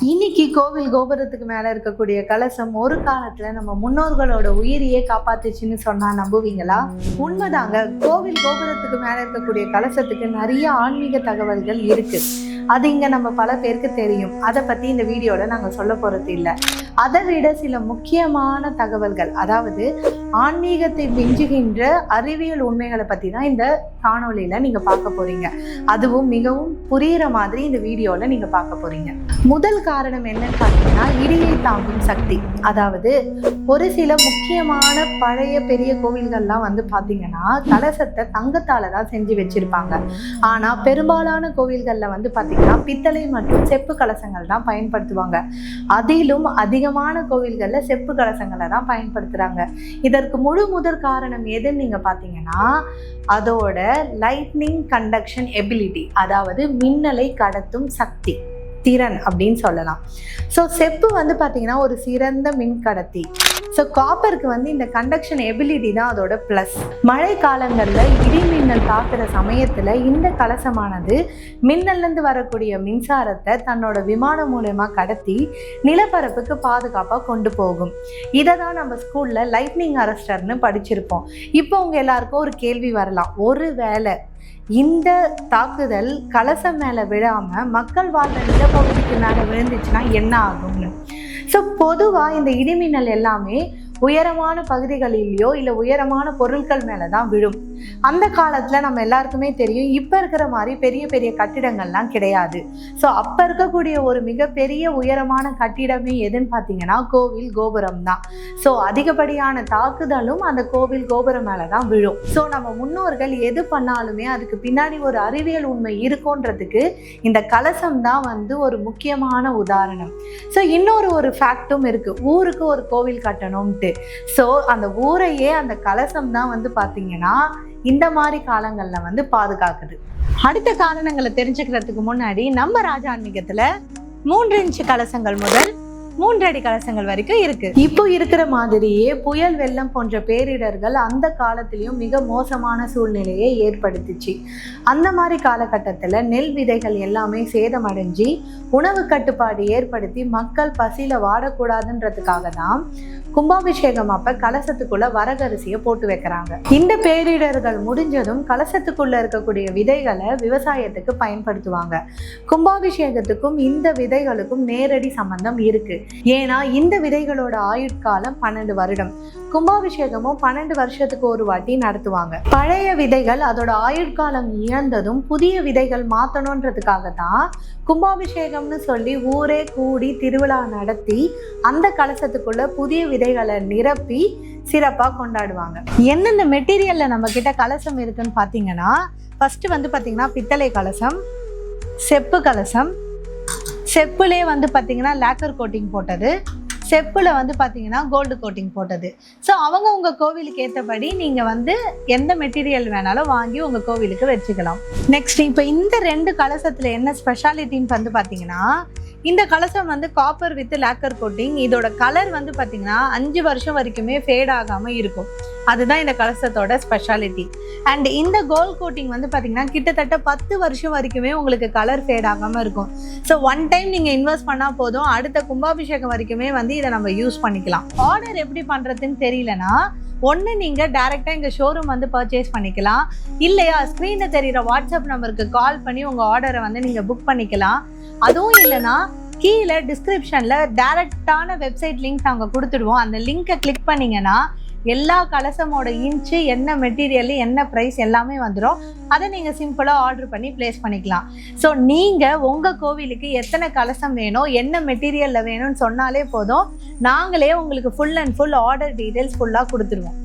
இன்னைக்கு கோவில் கோபுரத்துக்கு மேல இருக்கக்கூடிய கலசம் ஒரு காலத்துல நம்ம முன்னோர்களோட உயிரையே காப்பாத்துச்சுன்னு சொன்னா நம்புவீங்களா? உண்மைதாங்க. கோவில் கோபுரத்துக்கு மேல இருக்கக்கூடிய கலசத்துக்கு நிறைய ஆன்மீக தகவல்கள் இருக்கு. அது இங்க நம்ம பல பேருக்கு தெரியும். அதை பத்தி இந்த வீடியோல நாங்க சொல்ல போறது இல்லை. அதை விட சில முக்கியமான தகவல்கள். அதாவது ஆன்மீகத்தை மிஞ்சுகின்ற அறிவியல் உண்மைகளை பத்தி தான் இந்த காணொளியில நீங்க பார்க்க போறீங்க. அதுவும் மிகவும் புரியுற மாதிரி இந்த வீடியோல நீங்க பார்க்க போறீங்க. முதல் காரணம் என்னன்னு பார்த்தீங்கன்னா இடியை தாங்கும் சக்தி. அதாவது ஒரு சில முக்கியமான பழைய பெரிய கோவில்கள்லாம் வந்து பார்த்தீங்கன்னா கலசத்தை தங்கத்தால தான் செஞ்சு வச்சிருப்பாங்க. ஆனா பெரும்பாலான கோவில்கள்ல வந்து பார்த்தீங்கன்னா பித்தளை மற்றும் செப்பு கலசங்கள் தான் பயன்படுத்துவாங்க. அதிலும் அதிகமான கோவில்கள்ல செப்பு கலசங்களை தான் பயன்படுத்துறாங்க. இதற்கு முழு முதற் காரணம் எதுன்னு நீங்கள் பார்த்தீங்கன்னா அதோட லைட்னிங் கண்டக்ஷன் எபிலிட்டி அதாவது மின்னலை கடத்தும் சக்தி திறன் அப்படின்னு சொல்லலாம். ஸோ செப்பு வந்து பார்த்தீங்கன்னா ஒரு சிறந்த மின் கடத்தி ஸோ காப்பருக்கு வந்து இந்த கண்டக்ஷன் எபிலிட்டி தான் அதோட ப்ளஸ் மழை காலங்களில் இடி மின்னல் தாக்குற சமயத்தில் இந்த கலசமானது மின்னல்லேருந்து வரக்கூடிய மின்சாரத்தை தன்னோட விமானம் மூலயமா கடத்தி நிலப்பரப்புக்கு பாதுகாப்பாக கொண்டு போகும். இதை தான் நம்ம ஸ்கூலில் லைட்னிங் அரஸ்டர்னு படிச்சிருப்போம். இப்போ உங்கள் எல்லாருக்கும் ஒரு கேள்வி வரலாம். ஒரு வேளை இந்த தாக்குதல் கலசம் மேலே விழாமல் மக்கள் வாழ்ந்த நிலப்பகுதிக்கு மேலே விழுந்துச்சுன்னா என்ன ஆகும்னு? ஸோ பொதுவாக இந்த இடிமின்னல் எல்லாமே உயரமான பகுதிகளிலேயோ இல்லை உயரமான பொருட்கள் மேலே தான் விழும். அந்த காலத்தில் நம்ம எல்லாருக்குமே தெரியும் இப்போ இருக்கிற மாதிரி பெரிய பெரிய கட்டிடங்கள்லாம் கிடையாது. ஸோ அப்போ இருக்கக்கூடிய ஒரு மிகப்பெரிய உயரமான கட்டிடமே எதுன்னு பார்த்தீங்கன்னா கோவில் கோபுரம் தான். ஸோ அதிகப்படியான தாக்குதலும் அந்த கோவில் கோபுரம் மேலே தான் விழும். ஸோ நம்ம முன்னோர்கள் எது பண்ணாலுமே அதுக்கு பின்னாடி ஒரு அறிவியல் உண்மை இருக்குன்றதுக்கு இந்த கலசம் தான் வந்து ஒரு முக்கியமான உதாரணம். ஸோ இன்னொரு ஒரு ஃபேக்டும் இருக்குது ஊருக்கு ஒரு கோவில் கட்டணும்ட்டு. ஸோ அந்த ஊரையே அந்த கலசம் தான் வந்து பார்த்தீங்கன்னா இந்த மாதிரி காலங்களில் வந்து பாதுகாக்குது. அடுத்த காரணங்களை தெரிஞ்சுக்கிறதுக்கு முன்னாடி நம்ம ராஜான்மீகத்தில் மூன்று இன்ச்சு கலசங்கள் முதல் மூன்றடி கலசங்கள் வரைக்கும் இருக்கு. இப்போ இருக்கிற மாதிரியே புயல் வெள்ளம் போன்ற பேரிடர்கள் அந்த காலத்திலையும் மிக மோசமான சூழ்நிலையை ஏற்படுத்திச்சு. அந்த மாதிரி காலகட்டத்தில் நெல் விதைகள் எல்லாமே சேதமடைஞ்சு உணவு கட்டுப்பாடு ஏற்படுத்தி மக்கள் பசியில் வாடக்கூடாதுன்றதுக்காக தான் கும்பாபிஷேகம் அப்ப கலசத்துக்குள்ள வரகரிசியை போட்டு வைக்கிறாங்க. இந்த பேரிடர்கள் முடிஞ்சதும் கலசத்துக்குள்ள இருக்கக்கூடிய விதைகளை விவசாயத்துக்கு பயன்படுத்துவாங்க. கும்பாபிஷேகத்துக்கும் இந்த விதைகளுக்கும் நேரடி சம்பந்தம் இருக்கு. ஏன்னா இந்த விதைகளோட ஆயுட்காலம் பன்னெண்டு வருடம். கும்பாபிஷேகமும் பன்னெண்டு வருஷத்துக்கு ஒரு வாட்டி நடத்துவாங்க. பழைய விதைகள் அதோட ஆயுட்காலம் இழந்ததும் புதிய விதைகள் மாற்றணுன்றதுக்காக தான் கும்பாபிஷேகம்னு சொல்லி ஊரே கூடி திருவிழா நடத்தி அந்த கலசத்துக்குள்ள புதிய விதைகளை நிரப்பி சிறப்பாக கொண்டாடுவாங்க. எந்தெந்த மெட்டீரியல்ல நம்ம கிட்ட கலசம் இருக்குன்னு பார்த்தீங்கன்னா ஃபர்ஸ்ட் வந்து பார்த்தீங்கன்னா பித்தளை கலசம் செப்பு கலசம் செப்புலே வந்து பார்த்தீங்கன்னா லேக்கர் கோட்டிங் போட்டது. செப்பில் வந்து பார்த்தீங்கன்னா கோல்டு கோட்டிங் போட்டது. ஸோ அவங்க உங்கள் கோவிலுக்கு ஏற்றபடி நீங்கள் வந்து எந்த மெட்டீரியல் வேணாலும் வாங்கி உங்கள் கோவிலுக்கு வச்சுக்கலாம். நெக்ஸ்ட் இப்போ இந்த ரெண்டு கலசத்தில் என்ன ஸ்பெஷாலிட்டின்னு வந்து பார்த்தீங்கன்னா இந்த கலசம் வந்து காப்பர் வித் லேக்கர் கோட்டிங் இதோட கலர் வந்து பார்த்தீங்கன்னா அஞ்சு வருஷம் வரைக்குமே ஃபேட் ஆகாமல் இருக்கும். அதுதான் இந்த கலசத்தோட ஸ்பெஷாலிட்டி அண்ட் இந்த கோல் கோட்டிங் வந்து பார்த்தீங்கன்னா கிட்டத்தட்ட பத்து வருஷம் வரைக்குமே உங்களுக்கு கலர் ஃபேட் ஆகாமல் இருக்கும். ஸோ ஒன் டைம் நீங்கள் இன்வெஸ்ட் பண்ணால் போதும் அடுத்த கும்பாபிஷேகம் வரைக்குமே வந்து இதை நம்ம யூஸ் பண்ணிக்கலாம். ஆர்டர் எப்படி பண்ணுறதுன்னு தெரியலனா ஒன்று நீங்கள் டேரெக்டாக எங்கள் ஷோரூம் வந்து பர்ச்சேஸ் பண்ணிக்கலாம். இல்லையா ஸ்க்ரீனில் தெரிகிற வாட்ஸ்அப் நம்பருக்கு கால் பண்ணி உங்கள் ஆர்டரை வந்து நீங்கள் புக் பண்ணிக்கலாம். அதுவும் இல்லைன்னா கீழே டிஸ்கிரிப்ஷனில் டேரெக்டான வெப்சைட் லிங்க் நாங்கள் கொடுத்துடுவோம். அந்த லிங்கை கிளிக் பண்ணிங்கன்னா எல்லா கலசமோட இன்ச்சு என்ன மெட்டீரியல் என்ன ப்ரைஸ் எல்லாமே வந்துடும் அதை நீங்கள் சிம்பிளாக ஆர்டர் பண்ணி ப்ளேஸ் பண்ணிக்கலாம். ஸோ நீங்கள் உங்கள் கோவிலுக்கு எத்தனை கலசம் வேணும் என்ன மெட்டீரியலில் வேணும்னு சொன்னாலே போதும். நாங்களே உங்களுக்கு full and full order details ஃபுல்லாக கொடுத்துருவோம்.